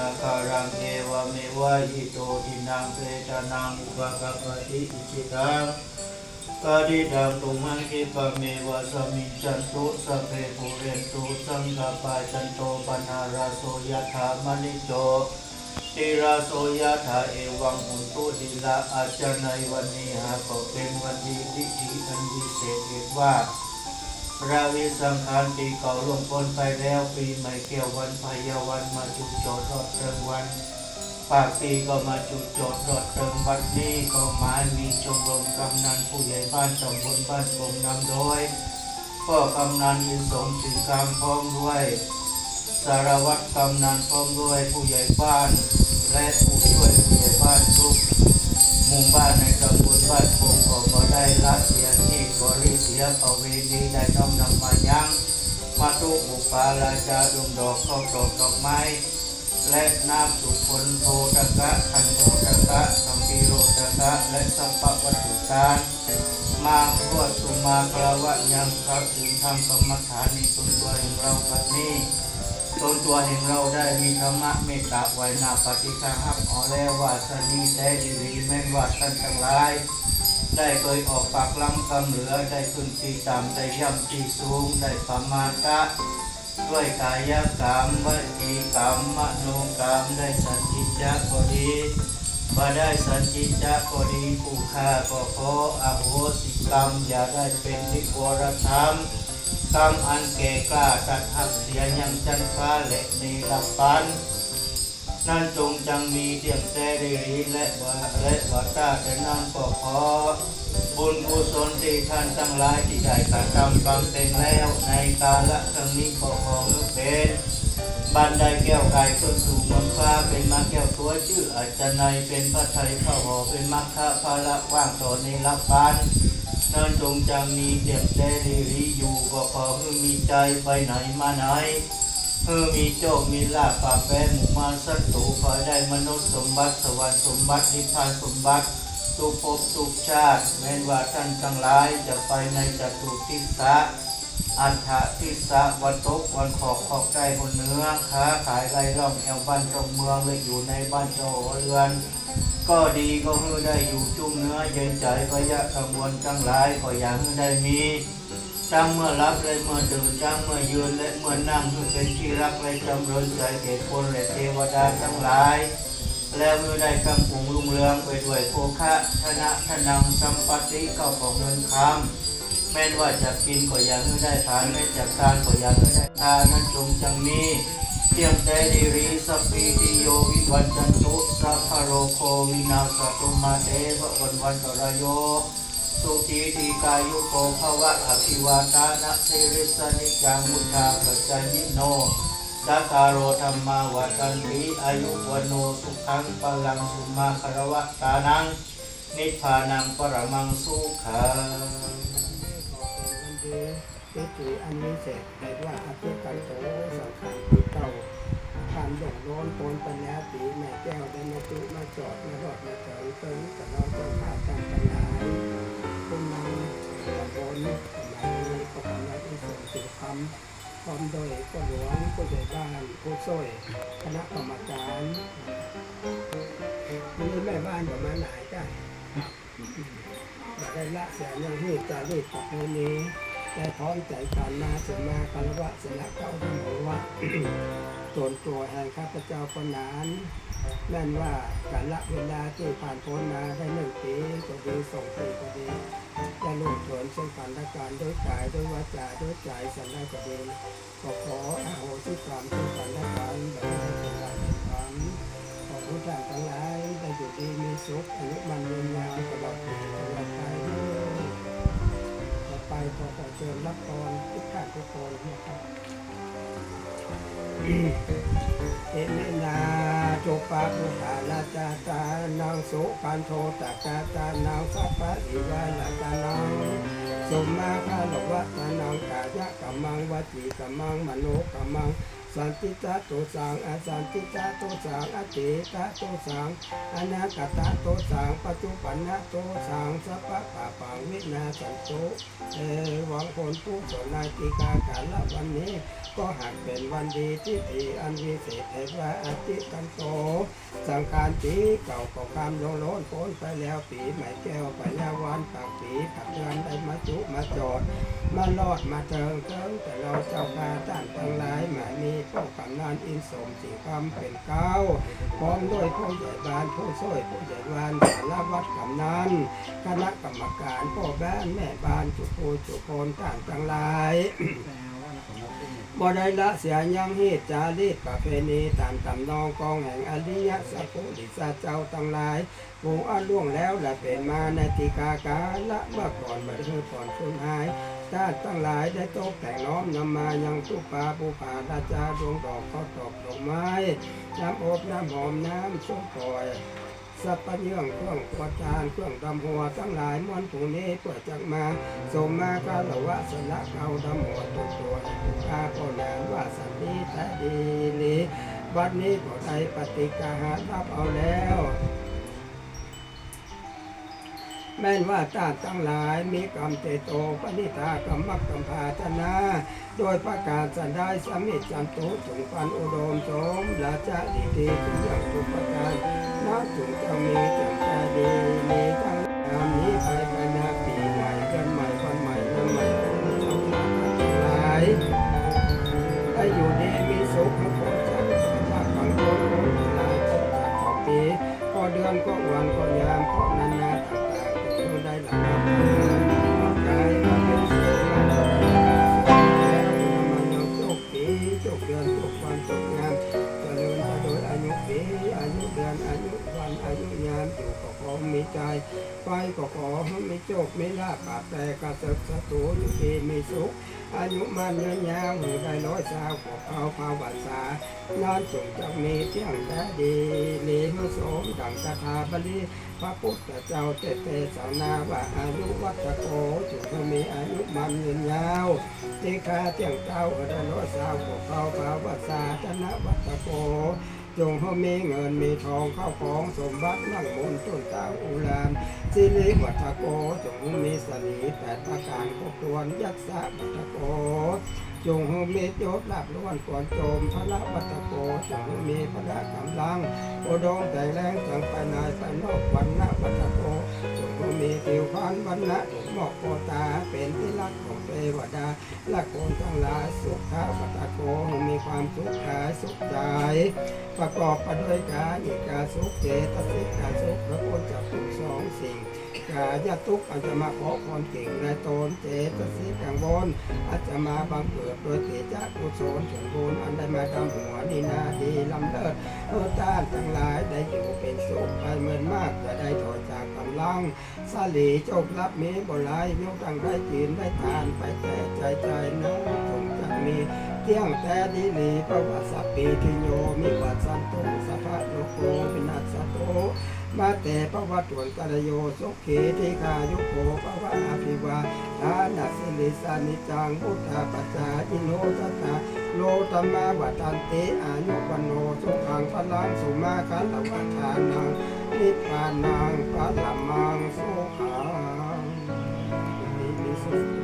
าคารังเอวเมวะยิโตทินังเปตานังอุปกปปติอิจิตังกาดิดังตุมังคิปะเมวะสมิจันตุสพเพปุเรนตุสังกปาจันโตปนาราโสยถามณิโจติราโสยถาเอวังอุตุดิลาอาจารย์ในวันนี้หากเป็นวันดีที่ดีอันวิเศษเรียกว่า ราวิสังขารปีเก่าล่วงพ้นไปแล้วปีใหม่เกี่ยววันพยาวันมาจุดจทย์รอดเริงวันปากปีก็มาจุดจทย์รอดเริงวันนี้ก็หมายมีชมรมกำนันผู้ใหญ่บ้านตำบลบ้านปงนำโดยพ่อกำนันอินสมถึงกลางพร้อมด้วย สารวัตรกำนันพร้อมด้วยผู้ใหญ่บ้าน และผู้ช่วยผู้ใหญ่บ้านทุกหมู่บ้านในตำบลบ้านโป่งก็ได้ละเสีย ยประเวณีได้น้อมนำมายังมาตุบุปาราจาดวงดอกข้าวดอกดอกไม้ และน้ำสุผลโทตะกะคันโทตะกะสัมปีโรตะกะและสัมปวัตถุการมาพรวดสุมาคาวะยังครับถึงทำกรรมฐานในตนตัวแห่งเราบัดนี้ตนตัวแห่งเราได้มีธรรมะเมตตาไวนาปฏิฆาหักอ๋อแล้วว่าสนีแท้ดีรีแม่ว่าท่านทั้งหลาย ได้เคยออกปากล้ำคำเหลือ ได้ขึ้นตีตามได้ย่ำตีสูง ได้ปรมาทะด้วยกายกรรมวจีกรรมมโนกรรมได้สันติจะก็ดีบ่ได้สันติจะก็ดีผู้ฆ่าก็ขออโหสิกรรม อย่าได้เป็นนิโกรธรรมกรรมอันแก่กล้าตัดหักเสียยังจันฟ้าและในลับปัน นั่นจงจังมีเตียงแต่ดีรีและวาและวาตาแต่นั่นก็ขอ บุญกุศลที่ท่านทั้งหลายที่ได้กระทำบำเพ็ญแล้วในกาละครั้งนี้ก็ขอเป็นบันไดแก้วไก่ขึ้นสู่มืองฟ้าเป็นมาแก้วตัวชื่ออาจจะในยเป็นพระไทยพระหอเป็นมัคคะพระละว่างต่อในลับปันนั่นจงจังมีเตียงแต่ดีรีอยู่ก็ขอให้มีใจไปไหนมาไหน เพื่อมีโชคมีลาภปาแปหมู่มาสัตตูขอได้มนุษย์สมบัติสวรรค์สมบัตินิพพานสมบัติทุกภพทุกชาติแม้นว่าท่านทั้งหลายจะไปในจัตุทิศะอันทะทิศะวันตกวันขอบขอบใจบนเนื้อค้าขายไรล่องแอวบ้านจงเมืองเลยอยู่ในบ้านเจ้าหอเรือน ก็ดีก็เพื่อได้อยู่จุ่มเนื้อเย็นใจพยะขบวนทั้งหลายก็อยากให้ได้มี จังเมื่อรับและเมื่อตื่นจังเมื่อยืนและเมื่อนั่งเพื่อเป็นที่รักและจำเริญใจแก่คนและเทวดาทั้งหลาย แล้วเมื่อได้คำปุงลุงเรืองไปด้วยโภคะธนะธนังสัมปติเข้าของเงินคำแม้นว่าจะกินก็อยากให้ได้ทานแม้จากทานก็อยากให้ได้ทานนั้นจงจังมีเตียงแต่ดีรีสัพพิติโยวิวัจจันตุสัพพโรโควินาสตุมาเตวะวันวันตรายโย สุขีทีกายุโกภวะอภิวาตานะสิริสนิจังมุทาปัจจยิโนสักการโรธรรมาวัตันติอายุวโนสุขังปลังสุมาคารวะตานัง นิพพานังปรมังสุขัง เจตุอันนี้เสร็จแต่ว่าอาเจกันโตสังขารที่เก่าการหย่อนโน้นปนปัญญาปีแม่แก้วได้มาตุมาจอดมารอดมาเถิงเติงกับเราต้องพากันกันหลาคุณนางตะบนสมัยนี้ก็กำลังที่ส่งถึงคำพร้อมโดยก็หลวงผู้ใหญ่บ้านผู้ช่วยคณะกรรมการวันนี้แม่บ้านประมาณไหนจ้ะได้ละเสียยังที่จะรีบปักในนี้ ได้พร้อมใจการมาสมาคารวะเสละเก้าทั้งหมดว่าส่วนตัวแห่งข้าพเจ้าปนานแม่นว่าการละเวลาที่ผ่านพ้นมาได้หนึ่งปีก็ดีสองปีก็ดีได้ลงถวนซึ่งกันและการด้วยกายด้วยวาจาด้วยใจสันได้ก็ดีก็ขออโหสิกรรมซึ่งกันและกันแบบ รับพรทุกท่านทุกคนนะครับเอเมนาจุปาปุหาลาจาตานางสุปันโทตากาตานางสัพพะอิวาลาตานางสมมาคาลวะตานางกายะกัมมังวจีกัมมังมโนกัมมัง สันติตาโตสังอสันติตาโตสังอติตาโตสังอนาคตาโตสังปัจจุปันนาโตสังสัพพะปะปังวินาสันโตเอหวังผลผู้สนนาติกาการละวันนี้ ก็หากเป็นวันดีที่ดีอันวิเศษเทวาอาทิกันโต สังขารปีเก่าก็คำลโลนพ้นไปแล้วปีใหม่แก้วไปแล้ววันปากปีผักเดือนได้มาจุมาจอด มาลอดมาเทิงเทิงแต่เราเจ้าพาต้านทั้งหลายหมายมีพวกกำนันอินสมสีคำเป็นเก้าพร้อมด้วยผู้ใหญ่บ้านผู้ช่วยผู้ใหญ่บ้านสารวัตรกำนันคณะกรรมการพ่อบ้านแม่บ้านจุปูจุโพนต้านทั้งหลายบ่ได้ละเสียยังเหตุจารีตประเพณีตามตำนองกองแห่งอริยสัพพุริสาเจ้าทั้งหลายผู้อาล่วงแล้วและเป็นมาในติกากาละเมื่อก่อนบัดเทือก่อนสูญหาย ชาติทั้งหลายได้ตกแต่งน้อมนำมายังตุปาภูผาราชาดวงดอกข้าวตอกดอกไม้ น้ำอบน้ำหอมน้ำส้มปล่อยสัพพะเยื่องเครื่องกวาจานเครื่องดำหัวทั้งหลายม้วนผู้นี้เปิดจากมาสมมาคารวะสละเขาดำหัวตัวตัวให้ผู้ข้าก็แลว่าสันนี้แท้ดีนี้บัดนี้ก็ได้ปฏิกาหารับเอาแล้ว แม่นว่าตาทั้งหลายมีกรรมเตโตปณิตากรรมักกรรมภาชนาโดยประกาศสันได้สมิจันตุจงปันอุดมสมราชาดีดีทุกอย่างทุกประการนาจุงจะมีจังจดีมีทั้งงามนี้ไปไปนาปีใหม่เดือนใหม่วันใหม่เดือนใหม่ของเจ้าทั้งหลายได้อยู่ดีมีสุขทุกคนจากพระกังวลคนหลายพบจากขอปีก็เดือนก็วันก็ยามก็นาน ได้หลับนกายมาเป็นสุขมาเป็นสุขแล้วมันยังโชคปีโชคเดือนโชควันโชคงามเจริญโดยอายุปีอายุเดือนอายุวันอายุยามอยู่ก็ขอมีใจไปก็ขอให้มีโชคมีลาภบาปแต่กระเสริฐสตูอยู่ดีมีสุข อายุมันยืนยาวหูได้ร้อยสาวขอเอาภาวาสานานจงจงมีเที่ยงแท้ดีลีมสมดังคาถาบาลี พระพุทธเจ้าเตเตสานาว่าอายุวัตโกจงมีอายุมันยืนยาวตีคาเที่ยงเจ้าได้ร้อยสาวขอเอาภาวาสาชนะวัตโกจงให้มีเงินมีทองเข้าของสมบัตินั่งบนต้นตาอุลานสิริวัฒโกจงมีสลีแปดประการครบถ้วนยักษะวัฒโก จงห้มียศลาบล้วนก่อนโจมพระวัตโกจงมีพระกำลังโอดงแต่แรงจังไปในไปนอกวันนะวัตโกจงมีผิวพรรณวันนะถูกหมอกโกตาเป็นที่รักของเทวดาและคนทั้งหลายสุขาวัตโกมีความสุขกายสุขใจประกอบไปด้วยกายกาสุขเจตสิกาสุขและพ้นจากทุกสองสิ่ง กายทุกอาจจะมาขอพรเก่งในตนเจตสิกังวลอาจจะมาบังเกิดโดยเตจากุศลสมบูรณ์อันได้มาทำหัวดีนาดีลำเลิศเออต้านทั้งหลายได้อยู่เป็นสุขไปเหมือนมากจะได้ถอยจากกำลังสลีโจกรับมีบ่หลายยกตั้งได้กินได้ทานไปแต่ใจใจนั้นคงจะมี เที่ยงแต่ดีลีประวัติสัพปีทิโยมิวัตสันตุสัพพะโลโกวินาศโตมาแต่ประวัติวนกัลโยสุขีทิกายุโกภวะอภิวาทานัสสิลิสานิจังพุทธาปัจจาอิโนสัตตาโลตมมาวัตันติอายุวันโนสุขังพลังสุมาคันลวัฏานังนิพพานังพระลัมมังสุขังมีสุข